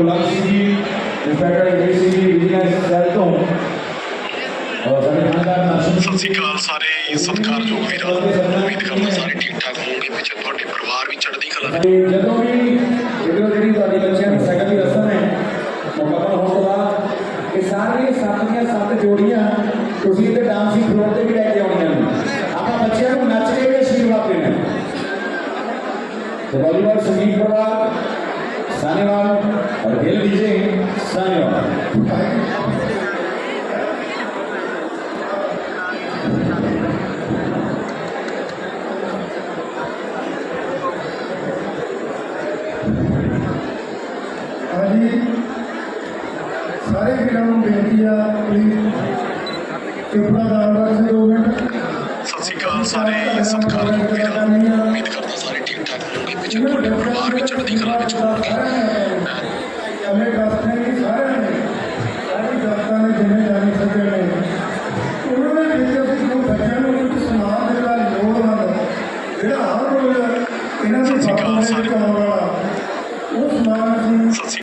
गुलाम Singh ji inspector Ravi Singh ji vigilance चाहता हूँ ਸਤਿ ਸ਼੍ਰੀ ਅਕਾਲ ਸਾਰੇ ਸਤਿਕਾਰਯੋਗ ਵੀਰਾਂ ਉਮੀਦ ਕਰਦਾ ਸਾਰੇ ਠੀਕ ਠਾਕ ਹੋਣਗੇ ਪਿੱਛੇ ਤੁਹਾਡੇ ਪਰਿਵਾਰ ਵੀ ਚੜ੍ਹਦੀ ਕਲਾ ਵਿੱਚ ਜਦੋਂ ਵੀ ਜਦੋਂ ਜਿਹੜੀ ਤੁਹਾਡੀ ਬੱਚਿਆਂ ਦੀ ਸਾਈਕਲ ਦੀ ਰਸਮ ਹੈ ਮੁਕੰਮਲ ਹੋਣ ਤੋਂ ਬਾਅਦ ਇਹ ਸਾਰੇ ਸੱਤ ਦੀਆਂ ਸੱਤ ਜੋੜੀਆਂ ਤੁਸੀਂ ਇਹਦੇ ਡਾਂਸਿੰਗ ਫਲੋਰ ਤੇ ਵੀ ਲੈ ਕੇ ਆਉਣੀਆਂ ਆਪਾਂ ਬੱਚਿਆਂ ਨੂੰ ਨੱਚ ਕੇ ਵੀ ਅਸ਼ੀਰਵਾਦ ਦੇਣਾ ਤੇ ਵਾਲੀਬਾਲ ਸੰਗੀਤ ਪਰਿਵਾਰ शनिवार और खेल दीजिए शनिवार सारे खिलाड़ियों को बेनती है प्लीज अपना दावा से दो मिनट सत श्रीकाल सारे सत्कार ਜਿਹੜਾ ਹਰ ਰੋਜ਼ ਇਹਨਾਂ ਦੇ ਸਾਹਮਣੇ ਕੰਮ ਵਾਲਾ ਉਸ ਮਾਨ ਜੀ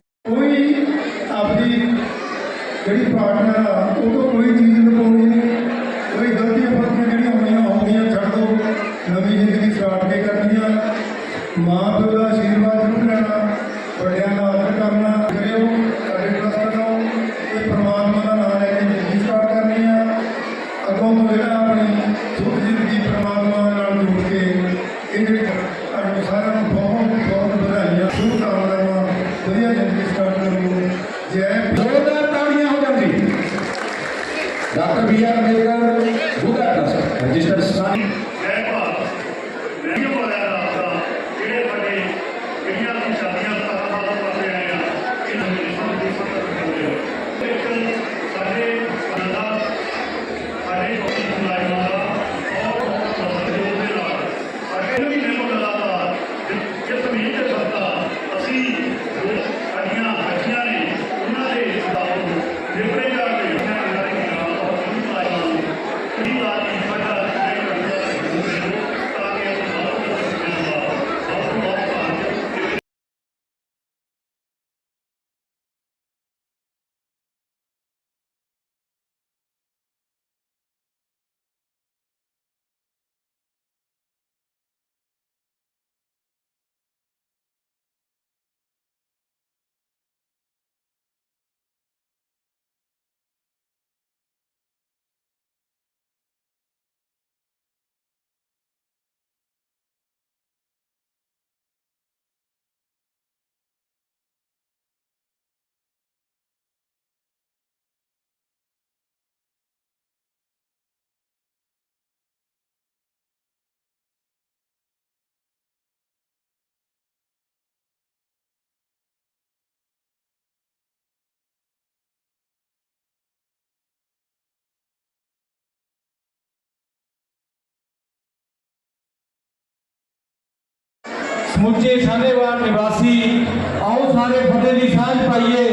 समुचे शानेवार निवासी, आओ सारे फतेह की साँझ पाइए।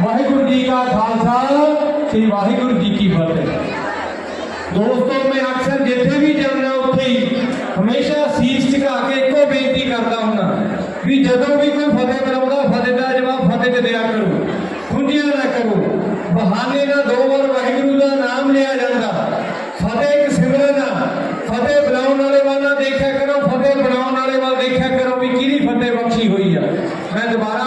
वाहगुरु जी का खालसा, श्री वाहगुरु जी की फतेह। दोस्तों, मैं अक्सर जिथे भी जाना उ हमेशा शीस चुका के एको बेनती करता हूँ कि जो भी कोई फतेह करा फतेह का जवाब फतेह दया करो। खुंजिया ना करो। बहाने का दो बार वाहगुरु का नाम लिया जाता फतेह सिमरन फतेह बुलाने वाला देखा ਮੈਂ ਦੁਬਾਰਾ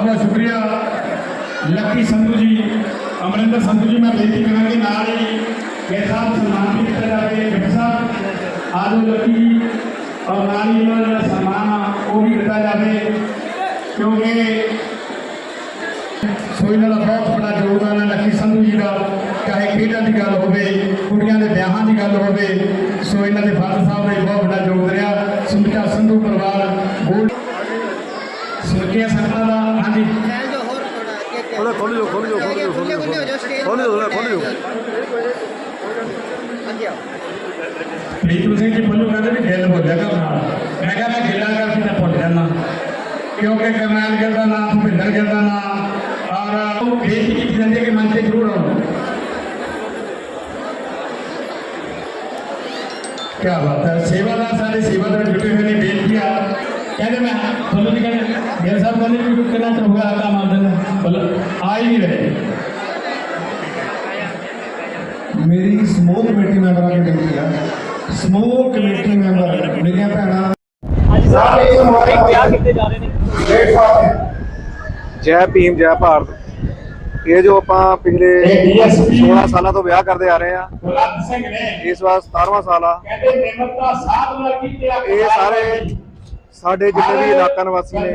ਬਹੁਤ ਸ਼ੁਕਰੀਆ ਲੱਕੀ ਸੰਧੂ ਜੀ ਅਮਰਿੰਦਰ ਸੰਧੂ ਜੀ ਮੈਂ ਬੇਨਤੀ ਕਰਾਂਗੀ ਨਾਲ ਹੀ ਕਿ ਸਾਹਿਬ ਸਨਮਾਨ ਵੀ ਕੀਤਾ ਜਾਵੇ ਡਾਕਟਰ ਸਾਹਿਬ ਆਜੋ ਲੱਕੀ ਜੀ ਔਰ ਨਾਲ ਹੀ ਇਹਨਾਂ ਦਾ ਜਿਹੜਾ ਸਨਮਾਨ ਆ ਉਹ ਵੀ ਦਿੱਤਾ ਜਾਵੇ ਕਿਉਂਕਿ ਸੋ ਇਹਨਾਂ ਦਾ ਬਹੁਤ ਬੜਾ ਯੋਗਦਾਨ ਹੈ ਲੱਕੀ ਸੰਧੂ ਜੀ ਦਾ ਚਾਹੇ ਖੇਡਾਂ ਦੀ ਗੱਲ ਹੋਵੇ ਕੁੜੀਆਂ ਦੇ ਵਿਆਹਾਂ ਦੀ ਗੱਲ ਹੋਵੇ ਸੋ ਇਹਨਾਂ ਦੇ ਫਾਦਰ ਸਾਹਿਬ ਦਾ ਵੀ ਬਹੁਤ ਵੱਡਾ ਖੋਲ ਜੋ ਖੋਲ ਜੋ ਖੋਲ ਜੋ ਖੋਲ ਜੋ ਖੋਲ ਜੋ ਖੋਲ ਜੋ ਪ੍ਰੀਤਮ ਸਿੰਘ ਜੀ ਬੋਲੋ ਕਹਿੰਦੇ ਵੀ ਗਿੱਲ ਹੋ ਜਾਏਗਾ ਨਾਲ ਮੈਂ ਕਿਹਾ ਮੈਂ ਗਿੱਲਾ ਕਰਕੇ ਤਾਂ ਭੁੱਲ ਜਾਣਾ ਕਿਉਂਕਿ ਕਰਨੈਲ ਗਿੱਲ ਦਾ ਨਾਮ ਭੁਪਿੰਦਰ ਗਿੱਲ ਦਾ ਨਾਮ ਔਰ ਉਹ ਬੇਨਤੀ ਕੀਤੀ ਜਾਂਦੀ ਹੈ ਕਿ ਮੰਚ ਤੇ ਜ਼ਰੂਰ ਆਓ ਕੀ ਬਾਤ ਹੈ ਸੇਵਾਦਾਰ ਸਾਡੇ ਸੇਵਾਦਾਰ ਜੁਟੇ ਹੋਏ ਨੇ ਕਹਿੰਦੇ ਮੈਂ ਤੁਹਾਨੂੰ ਵੀ ਕਹਿੰਦੇ ਗਿੱਲ ਸਾਹਿਬ ਕਹਿੰਦੇ ਵੀ ਕਿੰਨਾ ਚਿਰ ਹੋ ਗਿਆ ਕੰਮ ਆਉਂਦੇ ਨੇ ਬੋਲੋ ਆ ਹੀ ਨਹੀਂ ਰਹੇ। ਮੇਰੀ ਸਮੂਹ ਕਮੇਟੀ ਮੈਂਬਰਾਂ ਦੀ ਬੇਨਤੀ ਆ? ਸਮੂਹ ਕਮੇਟੀ ਮੈਂਬਰ ਮੇਰੀਆਂ ਭੈਣਾਂ। ਸਾਰੇ ਸਮਾਜ ਵਿਆਹ ਕੀਤੇ ਜਾ ਰਹੇ ਨੇ। ਜੈ ਭੀਮ ਜੈ ਭਾਰਤ। ਇਹ ਜੋ ਆਪਾਂ ਪਿਛਲੇ ਇਹ DSP 16 ਸਾਲਾਂ ਤੋਂ ਵਿਆਹ ਕਰਦੇ ਆ ਰਹੇ ਆ ਗੁਰਬਖਸ਼ ਸਿੰਘ ਨੇ ਇਸ ਵਾਰ 17ਵਾਂ ਸਾਲ ਆ। ਕਹਿੰਦੇ ਨਿਮਰਤਾ ਸਾਧ ਨਾਲ ਕੀਤੀ ਆ ਇਹ ਸਾਰੇ ਸਾਡੇ ਜਿੰਨੇ ਵੀ ਇਲਾਕਾ ਨਿਵਾਸੀ ਨੇ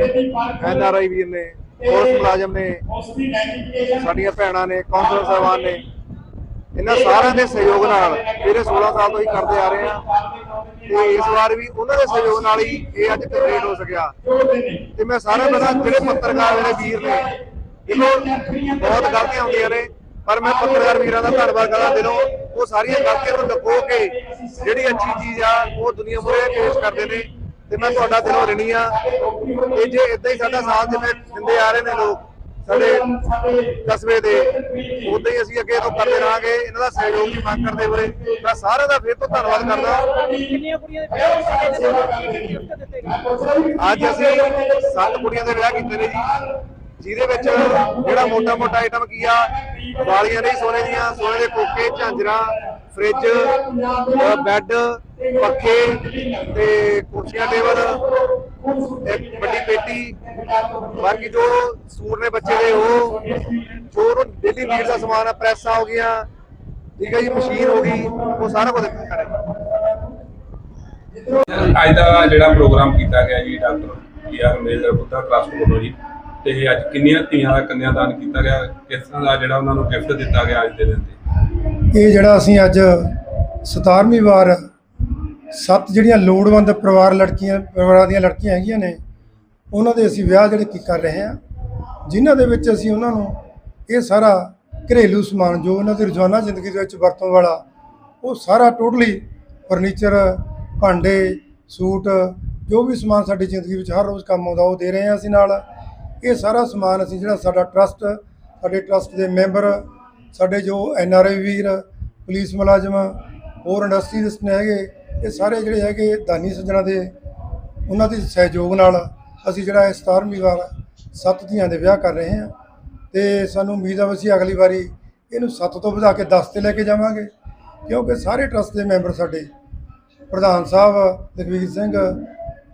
ਐਨ ਆਰ ਆਈ ਵੀਰ ਨੇ ਪੁਲਿਸ ਮੁਲਾਜ਼ਮ ਨੇ ਸਾਡੀਆਂ ਭੈਣਾਂ ਨੇ ਕੌਂਸਲਰ ਸਾਹਿਬਾਨ ਨੇ ਇਹਨਾਂ ਸਾਰਿਆਂ ਦੇ ਸਹਿਯੋਗ ਨਾਲ ਪਿਛਲੇ 16 ਸਾਲ ਤੋਂ ਹੀ ਕਰਦੇ ਆ ਰਹੇ ਆ। ਤੇ ਇਸ ਵਾਰ ਵੀ ਉਹਨਾਂ ਦੇ ਸਹਿਯੋਗ ਨਾਲ ਹੀ ਇਹ ਅੱਜ ਕੰਪਲੀਟ ਹੋ ਸਕਿਆ। ਤੇ ਮੈਂ ਸਾਰਿਆਂ ਦਾ ਜਿਹੜੇ ਪੱਤਰਕਾਰ ਮੇਰੇ ਵੀਰ ਨੇ ਇਹਨੂੰ ਬਹੁਤ ਗਲਤੀਆਂ ਹੁੰਦੀਆਂ ਨੇ ਪਰ ਮੈਂ ਪੱਤਰਕਾਰ ਵੀਰਾਂ ਦਾ ਧੰਨਵਾਦ ਕਰਦਾ ਦਿਲੋਂ ਉਹ ਸਾਰੀਆਂ ਗਲਤੀਆਂ ਨੂੰ ਲੁਕੋ ਕੇ ਜਿਹੜੀ ਅੱਛੀ ਚੀਜ਼ ਆ ਉਹ ਦੁਨੀਆ ਮੁਰੇ ਪੇਸ਼ ਕਰਦੇ ਨੇ। ਤੇ ਮੈਂ ਤੁਹਾਡਾ ਦਿਲੋਂ ਰਿਣੀ ਆ। ਇਹ ਜੇ ਇਦਾਂ ਹੀ ਸਾਡਾ ਸਾਥ ਜਿਵੇਂ ਦਿੰਦੇ ਆ ਰਹੇ ਨੇ ਲੋਕ ਸਾਡੇ ਕਸਬੇ ਦੇ ਉਦਾਂ ਹੀ ਅਸੀਂ ਅੱਗੇ ਤੋਂ ਕਰਦੇ ਰਹਾਂਗੇ। ਇਹਨਾਂ ਦਾ ਸਹਿਯੋਗ ਦੀ ਮੰਗ ਕਰਦੇ ਹੋਏ ਮੈਂ ਸਾਰਿਆਂ ਦਾ ਫਿਰ ਤੋਂ ਧੰਨਵਾਦ ਕਰਦਾ। ਅੱਜ ਅਸੀਂ ਸੱਤ ਕੁੜੀਆਂ ਦੇ ਵਿਆਹ ਕੀਤੇ ਨੇ ਜੀ। ਜਿਹਦੇ ਵਿੱਚ ਜਿਹੜਾ ਮੋਟਾ ਮੋਟਾ ਆਈਟਮ ਕੀ ਆ? ਵਾਲੀਆਂ ਨਹੀਂ ਸੋਨੇ ਦੀਆਂ ਸੋਨੇ ਦੇ ਕੋਕੇ ਝਾਂਜਰਾਂ ਫ੍ਰਿਜ ਅ, ਬੈੱਡ ਪੱਖੇ ਤੇ ਕੁਰਸੀਆਂ ਟੇਬਲ ਇੱਕ ਵੱਡੀ ਪੇਟੀ। ਬਾਕੀ ਜੋ ਸੂਟ ਨੇ ਬੱਚੇ ਦੇ ਉਹ ਜੋ ਉਹਨੂੰ ਡੇਲੀ ਨੀਡ ਦਾ ਸਮਾਨ ਆ ਪ੍ਰੈਸਾਂ ਹੋ ਗਈਆਂ ਠੀਕ ਹੈ ਜੀ ਮਸ਼ੀਨ ਹੋ ਗਈ ਉਹ ਸਾਰਾ ਕੁਝ ਦਿੱਤਾ ਕਰੇ ਅੱਜ ਦਾ ਜਿਹੜਾ ਪ੍ਰੋਗਰਾਮ ਕੀਤਾ ਗਿਆ ਜੀ doctor B R Ambedkar Buddha trust ਵੱਲੋਂ ਜੀ ਤੇ ਅੱਜ ਕਿੰਨੀਆਂ ਧੀਆਂ ਦਾ ਕੰਨਿਆਦਾਨ ਕੀਤਾ ਗਿਆ, ਕਿਸ ਤਰ੍ਹਾਂ ਦਾ ਜਿਹੜਾ ਉਹਨਾਂ ਨੂੰ ਗਿਫਟ ਦਿੱਤਾ ਗਿਆ ਅੱਜ ਦੇ ਦਿਨ ਤੇ? ਇਹ ਜਿਹੜਾ ਅਸੀਂ ਅੱਜ 17ਵੀਂ ਵਾਰ ਸੱਤ ਜਿਹੜੀਆਂ ਲੋੜਵੰਦ ਪਰਿਵਾਰ ਲੜਕੀਆਂ, ਪਰਿਵਾਰਾਂ ਦੀਆਂ ਲੜਕੀਆਂ ਹੈਗੀਆਂ ਨੇ, ਉਹਨਾਂ ਦੇ ਅਸੀਂ ਵਿਆਹ ਜਿਹੜੇ ਕੀ ਕਰ ਰਹੇ ਹਾਂ, ਜਿਨ੍ਹਾਂ ਦੇ ਵਿੱਚ ਅਸੀਂ ਉਹਨਾਂ ਨੂੰ ਇਹ ਸਾਰਾ ਘਰੇਲੂ ਸਮਾਨ ਜੋ ਉਹਨਾਂ ਦੀ ਰੋਜ਼ਾਨਾ ਜ਼ਿੰਦਗੀ ਦੇ ਵਿੱਚ ਵਰਤੋਂ ਵਾਲਾ, ਉਹ ਸਾਰਾ ਟੋਟਲੀ ਫਰਨੀਚਰ, ਭਾਂਡੇ, ਸੂਟ, ਜੋ ਵੀ ਸਮਾਨ ਸਾਡੀ ਜ਼ਿੰਦਗੀ ਵਿੱਚ ਹਰ ਰੋਜ਼ ਕੰਮ ਆਉਂਦਾ, ਉਹ ਦੇ ਰਹੇ ਹਾਂ ਅਸੀਂ ਨਾਲ। ਇਹ ਸਾਰਾ ਸਮਾਨ ਅਸੀਂ ਜਿਹੜਾ ਸਾਡਾ ਟਰਸਟ, ਸਾਡੇ ਟਰਸਟ ਦੇ ਮੈਂਬਰ, ਸਾਡੇ ਜੋ N R I Veer, police ਮੁਲਾਜ਼ਮ, ਹੋਰ ਇੰਡਸਟਰੀਜ਼ ਨੇ ਹੈਗੇ, ਇਹ ਸਾਰੇ ਜਿਹੜੇ ਹੈਗੇ ਦਾਨੀ ਸੱਜਣਾ ਦੇ, ਉਹਨਾਂ ਦੇ ਸਹਿਯੋਗ ਨਾਲ ਅਸੀਂ ਜਿਹੜਾ ਇਹ 17ਵੀਂ ਵਾਰ ਸੱਤ ਧੀਆਂ ਦੇ ਵਿਆਹ ਕਰ ਰਹੇ ਹਾਂ। ਤੇ ਸਾਨੂੰ ਉਮੀਦ ਆ ਅਸੀਂ ਅਗਲੀ ਵਾਰੀ ਇਹਨੂੰ ਸੱਤ ਤੋਂ ਵਧਾ ਕੇ 10 ਤੇ ਲੈ ਕੇ ਜਾਵਾਂਗੇ, ਕਿਉਂਕਿ ਸਾਰੇ ਟਰਸਟ ਦੇ ਮੈਂਬਰ ਸਾਡੇ, ਪ੍ਰਧਾਨ ਸਾਹਿਬ, ਲਖਵੀਰ ਸਿੰਘ,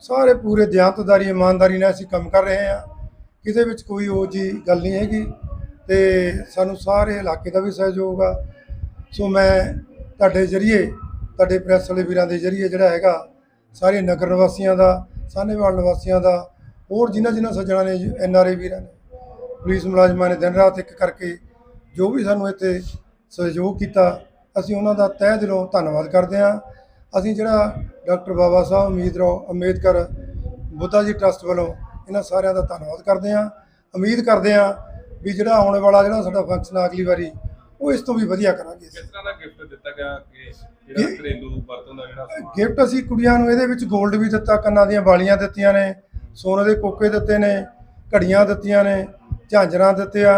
ਸਾਰੇ ਪੂਰੇ ਦਿਆਨਤਦਾਰੀ ਇਮਾਨਦਾਰੀ ਨਾਲ ਅਸੀਂ ਕੰਮ ਕਰ ਰਹੇ ਹਾਂ। ਕਿਤੇ ਵਿੱਚ ਕੋਈ ਉਹ ਜੀ ਗੱਲ ਨਹੀਂ ਹੈਗੀ ਤੇ ਸਾਨੂੰ ਸਾਰੇ ਇਲਾਕੇ ਦਾ ਵੀ ਸਹਿਯੋਗ ਆ। ਸੋ ਮੈਂ ਤੁਹਾਡੇ ਜਰੀਏ, ਤੁਹਾਡੇ ਪ੍ਰੈਸ ਵਾਲੇ ਵੀਰਾਂ ਦੇ ਜਰੀਏ ਜਿਹੜਾ ਹੈਗਾ, ਸਾਰੇ ਨਗਰ ਨਿਵਾਸੀਆਂ ਦਾ, ਸਾਹਨੇਵਾਲ ਨਿਵਾਸੀਆਂ ਦਾ, ਹੋਰ ਜਿਨ੍ਹਾਂ ਜਿਨ੍ਹਾਂ ਸੱਜਣਾ ਨੇ, ਐਨ ਆਰ ਆਈ ਵੀਰਾਂ ਨੇ, ਪੁਲਿਸ ਮੁਲਾਜ਼ਮਾਂ ਨੇ ਦਿਨ ਰਾਤ ਇੱਕ ਕਰਕੇ ਜੋ ਵੀ ਸਾਨੂੰ ਇੱਥੇ ਸਹਿਯੋਗ ਕੀਤਾ, ਅਸੀਂ ਉਹਨਾਂ ਦਾ ਤਹਿ ਦਿਲੋਂ ਧੰਨਵਾਦ ਕਰਦੇ ਹਾਂ। ਅਸੀਂ ਜਿਹੜਾ ਡਾਕਟਰ ਬਾਬਾ ਸਾਹਿਬ ਉਮੀਦਰਾਓ ਅੰਬੇਦਕਰ ਬੁੱਧਾ ਜੀ ਟਰਸਟ ਵੱਲੋਂ ਇਹਨਾਂ ਸਾਰਿਆਂ ਦਾ ਧੰਨਵਾਦ ਕਰਦੇ ਹਾਂ। ਉਮੀਦ ਕਰਦੇ ਹਾਂ ਵੀ ਜਿਹੜਾ ਆਉਣ ਵਾਲਾ ਜਿਹੜਾ ਸਾਡਾ ਫੰਕਸ਼ਨ ਆ ਅਗਲੀ ਵਾਰੀ ਉਹ ਇਸ ਤੋਂ ਵੀ ਵਧੀਆ ਕਰਾਂਗੇ। ਕਿਸ ਤਰ੍ਹਾਂ ਦਾ ਗਿਫਟ ਦਿੱਤਾ ਗਿਆ? ਕਿ ਜਿਹੜਾ ਘਰੇਲੂ ਵਰਤੋਂ ਦਾ ਜਿਹੜਾ ਗਿਫਟ ਅਸੀਂ ਕੁੜੀਆਂ ਨੂੰ ਇਹਦੇ ਵਿੱਚ 골ਡ ਵੀ ਦਿੱਤਾ ਕੰਨਾਂ ਦੀਆਂ ਵਾਲੀਆਂ ਦਿੱਤੀਆਂ ਨੇ ਸੋਨੇ ਦੇ ਕੋਕੇ ਦਿੱਤੇ ਨੇ ਘੜੀਆਂ ਦਿੱਤੀਆਂ ਨੇ ਝਾਂਜਰਾਂ ਦਿੱਤੇ ਆ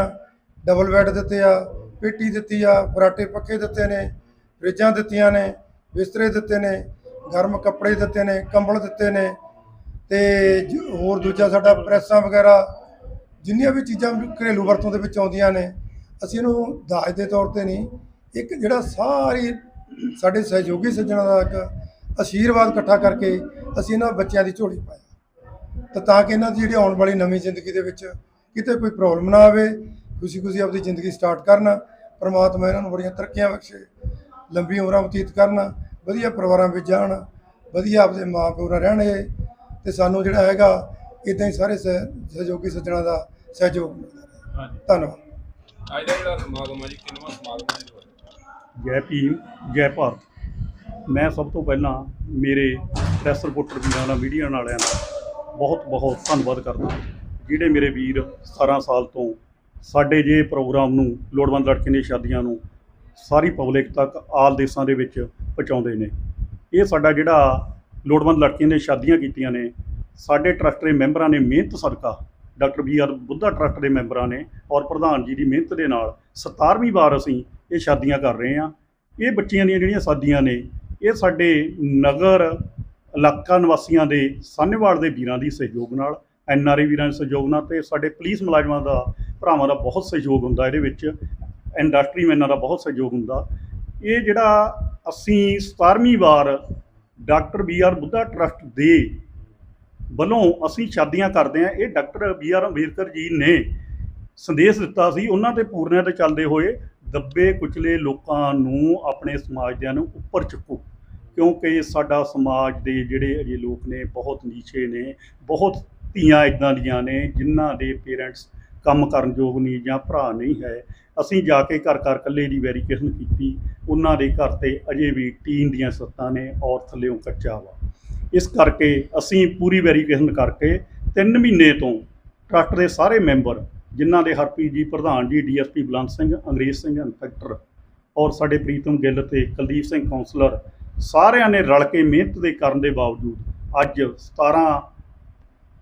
ਡਬਲ ਬੈੱਡ ਦਿੱਤੇ ਆ ਪੇਟੀ ਦਿੱਤੀ ਆ ਫਰਾਟੇ ਪੱਖੇ ਦਿੱਤੇ ਨੇ ਫਰਿੱਜਾਂ ਦਿੱਤੀਆਂ ਨੇ ਬਿਸਤਰੇ ਦਿੱਤੇ ਨੇ ਗਰਮ ਕੱਪੜੇ ਦਿੱਤੇ ਨੇ ਕੰਬਲ ਦਿੱਤੇ ਨੇ ਤੇ ਜ- ਹੋਰ ਦੂਜਾ ਸਾਡਾ ਪ੍ਰੈਸਾਂ ਵਗੈਰਾ, ਜਿੰਨੀਆਂ ਵੀ ਚੀਜ਼ਾਂ ਘਰੇਲੂ ਵਰਤੋਂ ਦੇ ਵਿੱਚ ਆਉਂਦੀਆਂ ਨੇ, ਅਸੀਂ ਇਹਨੂੰ ਦਾਜ ਦੇ ਤੌਰ ਤੇ ਨਹੀਂ, ਇੱਕ ਜਿਹੜਾ ਸਾਰੀ ਸਾਡੇ ਸਹਿਯੋਗੀ ਸੱਜਣਾਂ ਦਾ ਇੱਕ ਆਸ਼ੀਰਵਾਦ ਇਕੱਠਾ ਕਰਕੇ ਅਸੀਂ ਇਹਨਾਂ ਬੱਚਿਆਂ ਦੀ ਝੋਲੀ ਪਾਇਆ ਤਾਂ ਤਾਂ ਕਿ ਇਹਨਾਂ ਦੀ ਜਿਹੜੀ ਆਉਣ ਵਾਲੀ ਨਵੀਂ ਜ਼ਿੰਦਗੀ ਦੇ ਵਿੱਚ ਕਿਤੇ ਕੋਈ ਪ੍ਰੋਬਲਮ ਨਾ ਆਵੇ ਖੁਸ਼ੀ ਖੁਸ਼ੀ ਆਪਣੀ ਜ਼ਿੰਦਗੀ ਸਟਾਰਟ ਕਰਨ, ਪਰਮਾਤਮਾ ਇਹਨਾਂ ਨੂੰ ਬੜੀਆਂ ਤਰੱਕੀਆਂ ਬਖਸ਼ੇ ਲੰਬੀ ਉਮਰਾਂ ਬਤੀਤ ਕਰਨ, ਵਧੀਆ ਪਰਿਵਾਰਾਂ ਵਿੱਚ ਜਾਣ, ਵਧੀਆ ਆਪਦੇ ਮਾਂ ਪਿਓ ਨਾਲ ਰਹਿਣ ਇਹ ਤੇ ਸਾਨੂੰ ਜਿਹੜਾ ਹੈਗਾ ਇਦਾਂ ਹੀ ਸਾਰੇ ਸਹਿ- ਸਹਿਯੋਗੀ ਸੱਜਣਾ ਦਾ ਸਹਿਯੋਗ ਮਿਲਦਾ ਹਾਂਜੀ। ਧੰਨਵਾਦ। ਅੱਜ ਦਾ ਜਿਹੜਾ ਸਮਾਗਮ ਹੈ ਜੀ ਕਿੰਨਵਾਂ ਸਮਾਗਮ ਹੈ ਜੀ? ਜੈ ਭੀਮ ਜੈ ਭਾਰਤ। ਮੈਂ ਸਭ ਤੋਂ ਪਹਿਲਾਂ ਮੇਰੇ ਪ੍ਰੈਸ ਰਿਪੋਰਟਰ ਵੀਰਾਂ ਦਾ ਮੀਡੀਆ ਵਾਲਿਆਂ ਦਾ ਬਹੁਤ ਬਹੁਤ ਧੰਨਵਾਦ ਕਰਦਾ ਜਿਹੜੇ ਮੇਰੇ ਵੀਰ 17 ਸਾਲ ਤੋਂ ਸਾਡੇ ਜੇ ਪ੍ਰੋਗਰਾਮ ਨੂੰ ਲੋੜਵੰਦ ਲੜਕੀਆਂ ਦੀਆਂ ਸ਼ਾਦੀਆਂ ਨੂੰ ਸਾਰੀ ਪਬਲਿਕ ਤੱਕ ਆਲ ਦੇਸ਼ਾਂ ਦੇ ਵਿੱਚ ਪਹੁੰਚਾਉਂਦੇ ਨੇ। ਇਹ ਸਾਡਾ ਜਿਹੜਾ ਲੋੜਵੰਦ ਲੜਕੀਆਂ ਦੀਆਂ ਸ਼ਾਦੀਆਂ ਕੀਤੀਆਂ ਨੇ। ਸਾਡੇ ਟਰਸਟ ਦੇ ਮੈਂਬਰਾਂ ਨੇ ਮਿਹਨਤ ਸਦਕਾ doctor B R Buddha trust ਦੇ ਮੈਂਬਰਾਂ ਨੇ ਔਰ ਪ੍ਰਧਾਨ ਜੀ ਦੀ ਮਿਹਨਤ ਦੇ ਨਾਲ 17ਵੀਂ ਵਾਰ ਅਸੀਂ ਇਹ ਸ਼ਾਦੀਆਂ ਕਰ ਰਹੇ ਹਾਂ। ਇਹ ਬੱਚੀਆਂ ਦੀਆਂ ਜਿਹੜੀਆਂ ਸ਼ਾਦੀਆਂ ਨੇ, ਇਹ ਸਾਡੇ ਨਗਰ ਇਲਾਕਾ ਨਿਵਾਸੀਆਂ ਦੇ ਸਾਹਨੇਵਾਲ ਦੇ ਵੀਰਾਂ ਦੀ ਸਹਿਯੋਗ ਨਾਲ, ਐਨ ਆਰ ਆਈ ਵੀਰਾਂ ਦੇ ਸਹਿਯੋਗ ਨਾਲ ਤੇ ਸਾਡੇ ਪੁਲਿਸ ਮੁਲਾਜ਼ਮਾਂ ਦਾ, ਭਰਾਵਾਂ ਦਾ ਬਹੁਤ ਸਹਿਯੋਗ ਹੁੰਦਾ ਇਹਦੇ ਵਿੱਚ ਇੰਡਸਟਰੀ ਮੈਨਾਂ ਦਾ ਬਹੁਤ ਸਹਿਯੋਗ ਹੁੰਦਾ। ਇਹ ਜਿਹੜਾ ਅਸੀਂ 17ਵੀਂ ਵਾਰ doctor B R Buddha trust ਦੇ ਵੱਲੋਂ ਅਸੀਂ ਸ਼ਾਦੀਆਂ ਕਰਦੇ ਹਾਂ। ਇਹ doctor B R Ambedkar ji ਨੇ ਸੰਦੇਸ਼ ਦਿੱਤਾ ਸੀ। ਉਹਨਾਂ ਤੇ ਪੂਰਨਿਆਂ ਤੇ ਚੱਲਦੇ ਹੋਏ ਦੱਬੇ ਕੁਚਲੇ ਲੋਕਾਂ ਨੂੰ ਆਪਣੇ ਸਮਾਜ ਦਿਆਂ ਨੂੰ ਉੱਪਰ ਚੁੱਕੋ, ਕਿਉਂਕਿ ਸਾਡਾ ਸਮਾਜ ਦੇ ਜਿਹੜੇ ਅਜੇ ਲੋਕ ਨੇ, ਬਹੁਤ ਨੀਚੇ ਨੇ, ਬਹੁਤ ਧੀਆਂ ਇਦਾਂ ਦੀਆਂ ਨੇ, ਜਿਨ੍ਹਾਂ ਦੇ ਪੇਰੈਂਟਸ ਕੰਮ ਕਰਨ ਯੋਗ ਨਹੀਂ ਜਾਂ ਭਰਾ ਨਹੀਂ ਹੈ, ਅਸੀਂ ਜਾ ਕੇ ਘਰ ਘਰ ਇਕੱਲੇ ਦੀ ਵੈਰੀਫਿਕੇਸ਼ਨ ਕੀਤੀ। ਉਹਨਾਂ ਦੇ ਘਰ ਤੇ ਅਜੇ ਵੀ ਟੀਨ ਦੀਆਂ ਸੱਤਾਂ ਨੇ, ਔਰ ਥੱਲੇੋਂ ਕੱਚਾ ਵਾ। ਇਸ ਕਰਕੇ ਅਸੀਂ ਪੂਰੀ ਵੈਰੀਫਿਕੇਸ਼ਨ ਕਰਕੇ 3 ਮਹੀਨੇ ਤੋਂ ਟਰੱਸਟ ਦੇ ਸਾਰੇ ਮੈਂਬਰ, ਜਿਨ੍ਹਾਂ ਦੇ ਹਰਪ੍ਰੀਤ ਜੀ, ਪ੍ਰਧਾਨ ਜੀ, ਡੀਐਸਪੀ ਬਲੰਤ ਸਿੰਘ, ਅੰਗਰੇਜ਼ ਸਿੰਘ, ਇੰਸਪੈਕਟਰ, ਔਰ ਸਾਡੇ ਪ੍ਰੀਤਮ ਗਿੱਲ ਤੇ ਕੁਲਦੀਪ ਸਿੰਘ ਕਾਉਂਸਲਰ ਸਾਰਿਆਂ ਨੇ ਰਲ ਕੇ ਮਿਹਨਤ ਦੇ ਕਰਨ ਦੇ ਬਾਵਜੂਦ ਅੱਜ 17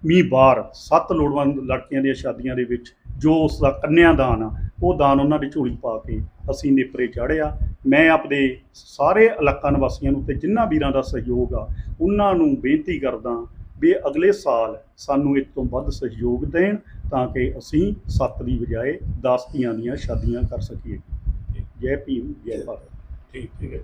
ਵੀਹ ਵਾਰ ਸੱਤ ਲੋੜਵੰਦ ਲੜਕੀਆਂ ਦੀਆਂ ਸ਼ਾਦੀਆਂ ਦੇ ਵਿੱਚ ਜੋ ਉਸ ਦਾ ਕੰਨਿਆਦਾਨ ਆ ਉਹ ਦਾਨ ਉਹਨਾਂ ਦੀ ਝੋਲੀ ਪਾ ਕੇ ਅਸੀਂ ਨੇਪਰੇ ਚਾੜਿਆ ਮੈਂ ਆਪਦੇ ਸਾਰੇ ਇਲਾਕਾ ਨਿਵਾਸੀਆਂ ਨੂੰ ਤੇ ਜਿਨ੍ਹਾਂ ਵੀਰਾਂ ਦਾ ਸਹਿਯੋਗ ਆ ਉਹਨਾਂ ਨੂੰ ਬੇਨਤੀ ਕਰਦਾ ਵੀ ਅਗਲੇ ਸਾਲ ਸਾਨੂੰ ਇਸ ਤੋਂ ਵੱਧ ਸਹਿਯੋਗ ਦੇਣ ਤਾਂ ਕਿ ਅਸੀਂ ਸੱਤ ਦੀ ਬਜਾਏ 10 ਧੀਆਂ ਦੀਆਂ ਸ਼ਾਦੀਆਂ ਕਰ ਸਕੀਏ। ਜੈ ਭੀਮ ਜੈ ਭਾਰਤ। ਠੀਕ ਠੀਕ ਹੈ।